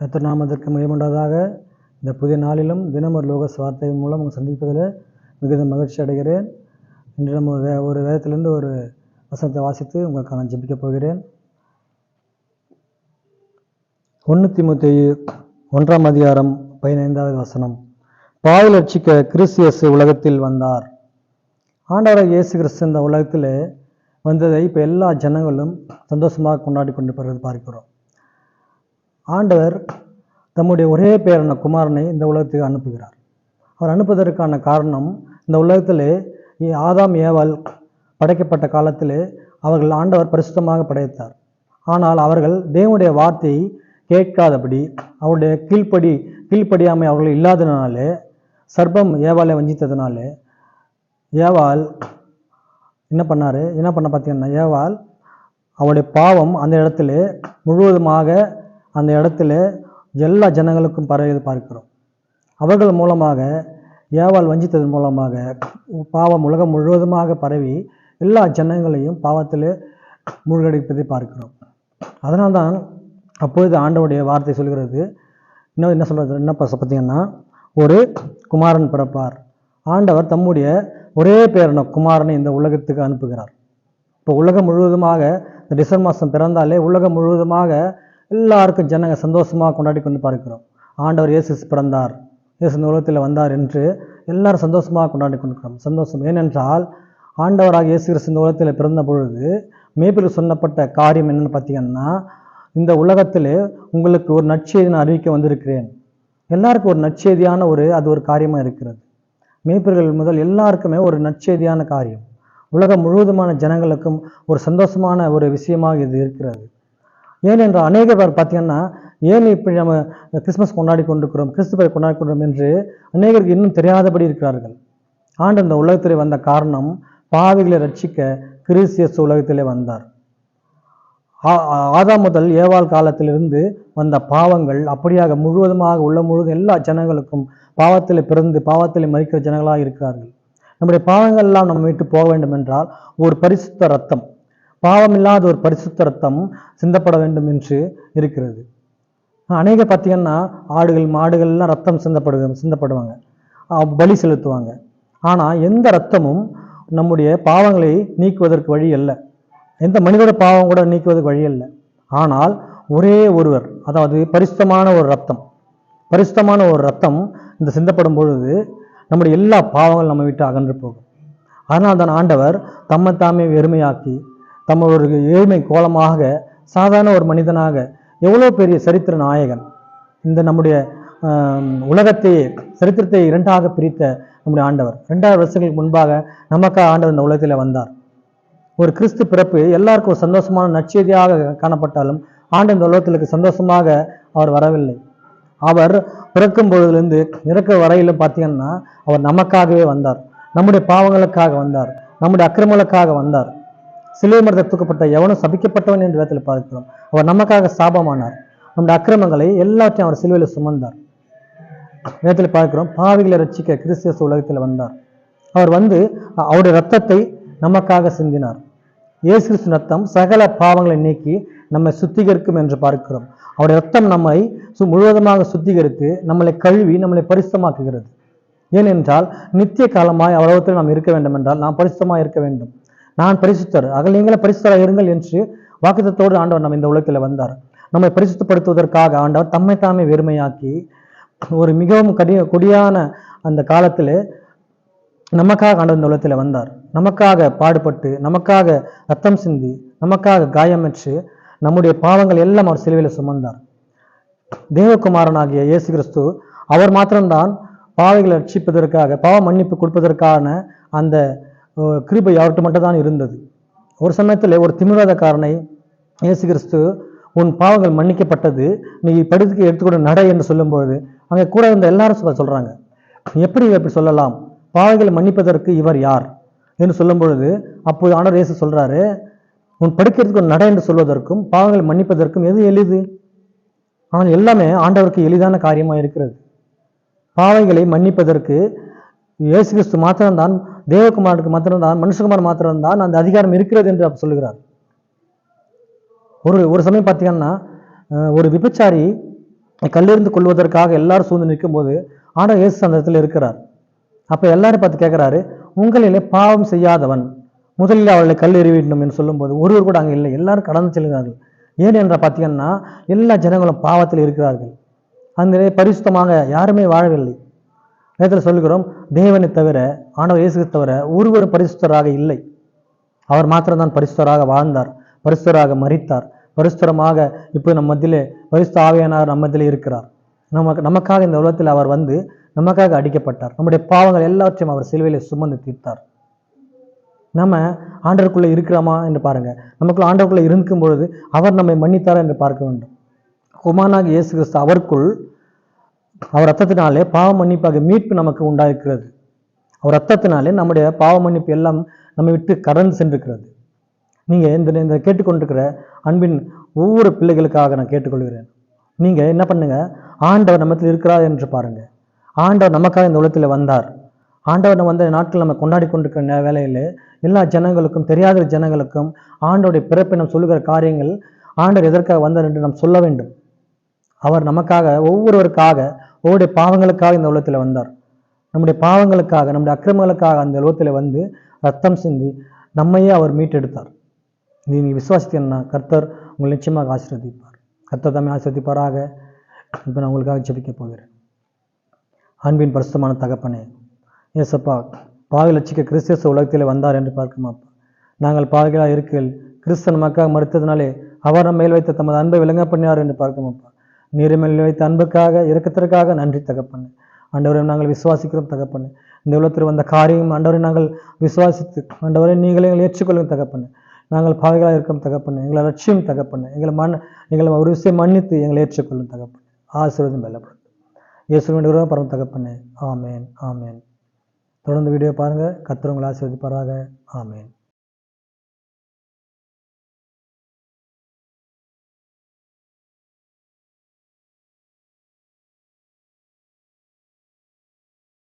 கத்தர் நாமத்திற்கு மகிமுண்டதாக இந்த புதிய நாளிலும் தினம் ஒரு லோக வார்த்தை மூலம் சந்திப்பதில் மிகுந்த மகிழ்ச்சி அடைகிறேன். இன்று நம்ம ஒரு வே- ஒரு வேதத்திலிருந்து ஒரு வசனத்தை வாசித்து உங்களுக்கு நான் ஜெபிக்கப் போகிறேன். ஒன்று தீமோத்தேயு ஒன்றாம் அதிகாரம் பதினைந்தாவது வசனம். பாவல் ரட்சிக்க கிறிஸ்தியஸ் உலகத்தில் வந்தார். ஆண்டவராக இயேசு கிறிஸ்து இந்த உலகத்தில் வந்ததை இப்போ எல்லா ஜனங்களும் சந்தோஷமாக கொண்டாடி கொண்டு வருவது பார்க்கிறோம். ஆண்டவர் தம்முடைய ஒரே பேரான குமாரனை இந்த உலகத்துக்கு அனுப்புகிறார். அவர் அனுப்புவதற்கான காரணம் இந்த உலகத்திலே ஆதாம் ஏவால் படைக்கப்பட்ட காலத்திலே அவர்கள் ஆண்டவர் பரிசுத்தமாக படைத்தார். ஆனால் அவர்கள் தேவனுடைய வார்த்தையை கேட்காதபடி அவருடைய கீழ்ப்படி கீழ்ப்படியாமை அவர்கள் இல்லாதனாலே சர்ப்பம் ஏவாலை வஞ்சித்ததுனாலே ஏவால் என்ன பண்ணார்? என்ன பண்ண பார்த்தீங்கன்னா ஏவால் அவருடைய பாவம் அந்த இடத்துல முழுவதுமாக அந்த இடத்துல எல்லா ஜனங்களுக்கும் பரவி பார்க்கிறோம். அவர்கள் மூலமாக ஏவாள் வஞ்சித்ததன் மூலமாக பாவம் உலகம் முழுவதுமாக பரவி எல்லா ஜனங்களையும் பாவத்தில் மூழ்கடிப்பதை பார்க்கிறோம். அதனால்தான் அப்பொழுது ஆண்டவுடைய வார்த்தை சொல்கிறது. இன்னும் என்ன சொல்கிறது என்ன பார்த்தீங்கன்னா ஒரு குமாரன் பிறப்பார். ஆண்டவர் தம்முடைய ஒரே பேரனை குமாரனை இந்த உலகத்துக்கு அனுப்புகிறார். இப்போ உலகம் முழுவதுமாக இந்த டிசம்பர் மாதம் பிறந்தாலே உலகம் முழுவதுமாக எல்லாருக்கும் ஜனங்க சந்தோஷமாக கொண்டாடி கொண்டு பார்க்கிறோம். ஆண்டவர் இயேசு பிறந்தார். இயேசு இந்த உலகத்தில் வந்தார் என்று எல்லாரும் சந்தோஷமாக கொண்டாடி கொண்டிருக்கிறோம் சந்தோஷம் ஏனென்றால் ஆண்டவராக இயேசு கிறிஸ்து இந்த உலகத்தில் பிறந்த பொழுது மேப்பில் சொன்னப்பட்ட காரியம் என்னன்னு பார்த்தீங்கன்னா இந்த உலகத்தில் உங்களுக்கு ஒரு நற்செய்தி நான் அறிவிக்க வந்திருக்கிறேன். எல்லாருக்கும் ஒரு நற்செய்தியான ஒரு அது ஒரு காரியமாக இருக்கிறது. மேய்ப்பர்கள் முதல் எல்லாருக்குமே ஒரு நற்செய்தியான காரியம். உலகம் முழுவதுமான ஜனங்களுக்கும் ஒரு சந்தோஷமான ஒரு விஷயமாக இது இருக்கிறது. ஏனென்றால் அநேக பேர் பார்த்தீங்கன்னா ஏன் இப்படி நம்ம கிறிஸ்மஸ் கொண்டாடி கொண்டிருக்கிறோம் கிறிஸ்துவரை கொண்டாடி கொண்டிருக்கிறோம் என்று அநேகருக்கு இன்னும் தெரியாதபடி இருக்கிறார்கள். ஆண்டு இந்த உலகத்திலே வந்த காரணம் பாவிகளை ரட்சிக்க கிறிஸ்தியஸ் உலகத்திலே வந்தார். ஆ- ஆதாம் முதல் ஏவாள் காலத்திலிருந்து வந்த பாவங்கள் அப்படியாக முழுவதுமாக உள்ள முழுவதும் எல்லா ஜனங்களுக்கும் பாவத்தில் பிறந்து பாவத்தில் மறிக்கிற ஜனங்களாக இருக்கிறார்கள். நம்முடைய பாவங்கள் எல்லாம் நம்ம விட்டு போக வேண்டும் என்றால் ஒரு பரிசுத்த ரத்தம் பாவமில்லாத ஒரு பரிசுத்த ரத்தம் சிந்தப்பட வேண்டும் என்று இருக்கிறது. அநேக பார்த்தீங்கன்னா ஆடுகள் மாடுகள்லாம் ரத்தம் சிந்தப்படு சிந்தப்படுவாங்க. பலி செலுத்துவாங்க. ஆனால் எந்த ரத்தமும் நம்முடைய பாவங்களை நீக்குவதற்கு வழி அல்ல. எந்த மனிதோட பாவம் கூட நீக்குவதற்கு வழி அல்ல. ஆனால் ஒரே ஒருவர் அதாவது பரிசுத்தமான ஒரு ரத்தம் பரிசுத்தமான ஒரு ரத்தம் இந்த சிந்தப்படும் பொழுது நம்முடைய எல்லா பாவங்களும் நம்ம விட்டு அகன்று போகும். அதனால் தான் ஆண்டவர் தம்மை தாமே வெறுமையாக்கி தம்ம ஒரு ஏழ்மை கோலமாக சாதாரண ஒரு மனிதனாக எவ்வளோ பெரிய சரித்திர நாயகன். இந்த நம்முடைய உலகத்தையே சரித்திரத்தை இரண்டாக பிரித்த நம்முடைய ஆண்டவர். ரெண்டாயிரம் வருஷங்களுக்கு முன்பாக நமக்காக ஆண்டவர் இந்த உலகத்தில் வந்தார். ஒரு கிறிஸ்து பிறப்பு எல்லாருக்கும் ஒரு சந்தோஷமான நற்செய்தியாக காணப்பட்டாலும் ஆண்டு இந்த உலகத்திற்கு சந்தோஷமாக அவர் வரவில்லை. அவர் பிறக்கும் பொழுதுலேருந்து இறக்க வரையிலும் பார்த்தீங்கன்னா அவர் நமக்காகவே வந்தார். நம்முடைய பாவங்களுக்காக வந்தார். நம்முடைய அக்கிரமங்களுக்காக வந்தார். சிலுவை மரத்தில் தூக்கப்பட்ட எவனும் சபிக்கப்பட்டவன் என்று வேதத்தில் பார்க்கிறோம். அவர் நமக்காக சாபமானார். நம்முடைய அக்கிரமங்களை எல்லாத்தையும் அவர் சிலுவையில் சுமந்தார். வேதத்தில் பார்க்கிறோம் பாவிகளை ரட்சிக்க கிறிஸ்தியஸ் உலகத்தில் வந்தார். அவர் வந்து அவருடைய ரத்தத்தை நமக்காக சிந்தினார். இயேசு கிறிஸ்து ரத்தம் சகல பாவங்களை நீக்கி நம்மை சுத்திகரிக்கும் என்று பார்க்கிறோம். அவருடைய ரத்தம் நம்மை சு- முழுவதுமாக சுத்திகரித்து நம்மளை கழுவி நம்மளை பரிசுத்தமாக்குகிறது. ஏனென்றால் நித்திய காலமாய் அவலோகத்தில் நாம் இருக்க வேண்டும் என்றால் நாம் பரிசுத்தமாக இருக்க வேண்டும். நான் பரிசுத்தர். அகல் நீங்களே பரிசுத்தராக இருங்கள் என்று வாக்குத்தத்தோடு ஆண்டவர் நம்ம இந்த உலகத்தில் வந்தார். நம்மை பரிசுத்தப்படுத்துவதற்காக ஆண்டவர் தம்மை தாமே வெறுமையாக்கி ஒரு மிகவும் கடிய கொடியான அந்த காலத்தில் நமக்காக ஆண்டவர் இந்த உலகத்தில் வந்தார். நமக்காக பாடுபட்டு நமக்காக ரத்தம் சிந்தி நமக்காக காயமற்று நம்முடைய பாவங்கள் எல்லாம் அவர் சிலுவையில் சுமந்தார். தேவகுமாரனாகிய இயேசு கிறிஸ்து அவர் மாத்திரம்தான் பாவைகளை ரட்சிப்பதற்காக பாவ மன்னிப்பு கொடுப்பதற்கான அந்த கிருபை அவர்கிட்ட மட்டும் தான் இருந்தது. ஒரு சமயத்தில் ஒரு திமிராதக்காரனை இயேசு கிறிஸ்து உன் பாவங்கள் மன்னிக்கப்பட்டது. நீ படுத்துக்கு எடுத்துக்கொண்டு நட என்று சொல்லும்பொழுது அங்கே கூட இருந்த எல்லாரும் சொல்ல- எப்படி எப்படி சொல்லலாம்? பாவங்களை மன்னிப்பதற்கு இவர் யார்? என்று சொல்லும் பொழுது அப்போது ஆண்டவர் இயேசு சொல்கிறாரு உன் படிக்கிறதுக்கு ஒரு நட என்று சொல்வதற்கும் பாவங்களை மன்னிப்பதற்கும் எது எளிது? ஆனால் எல்லாமே ஆண்டவருக்கு எளிதான காரியமாக இருக்கிறது. பாவைகளை மன்னிப்பதற்கு இயேசு கிறிஸ்து மாத்திரம்தான் தேவகுமாருக்கு மாத்திரம்தான் மனுஷகுமார் மாத்திரம்தான் அந்த அதிகாரம் இருக்கிறது என்று அவர் சொல்லுகிறார். ஒரு ஒரு சமயம் பார்த்தீங்கன்னா ஒரு விபச்சாரி கல்லெறிந்து கொள்வதற்காக எல்லாரும் சூழ்ந்து நிற்கும்போது ஆனால் இயேசு அந்த இடத்துல இருக்கிறார். அப்போ எல்லாரும் பார்த்து கேட்குறாரு உங்களிலே பாவம் செய்யாதவன் முதலில் அவர்களை கல் எறிவிடணும் என்று சொல்லும்போது ஒருவர் கூட அங்கே இல்லை. எல்லாரும் கடந்து செல்கிறார்கள். ஏன் என்ற பார்த்தீங்கன்னா எல்லா ஜனங்களும் பாவத்தில் இருக்கிறார்கள். அந்த பரிசுத்தமாக யாருமே வாழவில்லை. நேரத்தில் சொல்கிறோம் தேவனை தவிர ஆண்டவர் இயேசுக்கு தவிர ஒருவரும் பரிசுத்தராக இல்லை. அவர் மாத்திரம்தான் பரிசுத்தராக வாழ்ந்தார் பரிசுத்தராக மறித்தார் பரிசுத்தரமாக இப்போ நம்ம மத்தியிலே பரிசுத்த ஆவியானவர் நம்ம மத்தியிலே இருக்கிறார். நமக்கு நமக்காக இந்த உலகத்தில் அவர் வந்து நமக்காக அடிக்கப்பட்டார். நம்முடைய பாவங்கள் எல்லாவற்றையும் அவர் சிலுவையிலே சுமந்து தீர்த்தார். நம்ம ஆண்டருக்குள்ளே இருக்கிறோமா என்று பாருங்க. நமக்குள்ள ஆண்டருக்குள்ளே இருக்கும் பொழுது அவர் நம்மை மன்னித்தாரா என்று பார்க்க வேண்டும். குமானாக இயேசு கிறிஸ்து அவருக்குள் அவர் ரத்தத்தினாலே பாவ மன்னிப்பாக மீட்பு நமக்கு உண்டாயிருக்கிறது. அவர் ரத்தத்தினாலே நம்முடைய பாவ மன்னிப்பு எல்லாம் நம்மை விட்டு கடந்து சென்றிருக்கிறது. நீங்கள் இந்த இந்த கேட்டுக்கொண்டிருக்கிற அன்பின் ஒவ்வொரு பிள்ளைகளுக்காக நான் கேட்டுக்கொள்கிறேன். நீங்கள் என்ன பண்ணுங்கள் ஆண்டவர் நம்மத்தில் இருக்கிறார் என்று பாருங்கள் ஆண்டவர் நமக்காக இந்த உலகத்தில் வந்தார். ஆண்டவர் வந்த நாட்கள் நம்ம கொண்டாடி கொண்டிருக்கிற வேலையில் எல்லா ஜனங்களுக்கும் தெரியாத ஜனங்களுக்கும் ஆண்டோடைய பிறப்பை நாம் சொல்லுகிற காரியங்கள் ஆண்டவர் எதற்காக வந்தார் என்று நாம் சொல்ல வேண்டும். அவர் நமக்காக ஒவ்வொருவருக்காக ஒவ்வொருடைய பாவங்களுக்காக இந்த உலகத்தில் வந்தார். நம்முடைய பாவங்களுக்காக நம்முடைய அக்கிரமங்களுக்காக அந்த உலகத்தில் வந்து ரத்தம் சிந்தி நம்மையே அவர் மீட்டெடுத்தார். நீ நீ விசுவாசித்தீங்கன்னா கர்த்தர் உங்களை நிச்சயமாக ஆசீர்வதிப்பார். கர்த்தர் தம்மை ஆசீர்வதிப்பாராக. இப்போ நான் உங்களுக்காக ஜெபிக்க போகிறேன். அன்பின் பரிசுத்தமான தகப்பனே ஏசப்பா பாவி லட்சிக்க கிறிஸ்தியஸ் உலகத்தில் வந்தார் என்று பார்க்குமாப்பா நாங்கள் பாவிகளாக இருக்கையில் கிறிஸ்தன் நமக்காக மறுத்ததுனாலே அவர் நம்ம மேல் வைத்த தமது அன்பை விளங்க பண்ணினார் என்று பார்க்குமாப்பா நீரிமேல் வைத்த அன்புக்காக இறக்கத்திற்காக நன்றி தகப்பண்ணு ஆண்டவரை நாங்கள் விசுவாசிக்கிறோம் தகப்பண்ணு இந்த உலகத்தில் வந்த காரியம் ஆண்டவரை நாங்கள் விசுவாசித்து ஆண்டவரை நீங்களே எங்களை ஏற்றுக்கொள்ளும் தகப்பண்ணு நாங்கள் பாவைகளாக இருக்கும் தகப்பண்ணு எங்களை லட்சியம் தகப்பண்ணு எங்களை மண் எங்களை ஒரு விஷயம் மன்னித்து எங்களை ஏற்றுக்கொள்ளும் தகப்பண்ணு ஆசீர்வாதம் வெள்ளப்படும் இயேசு வேண்டிய உருவம் பரம தகப்பண்ணு ஆமேன் ஆமேன். தொடர்ந்து வீடியோ பாருங்கள் கத்துறவங்களை ஆசீர்வதிப்பாராக. ஆமேன்.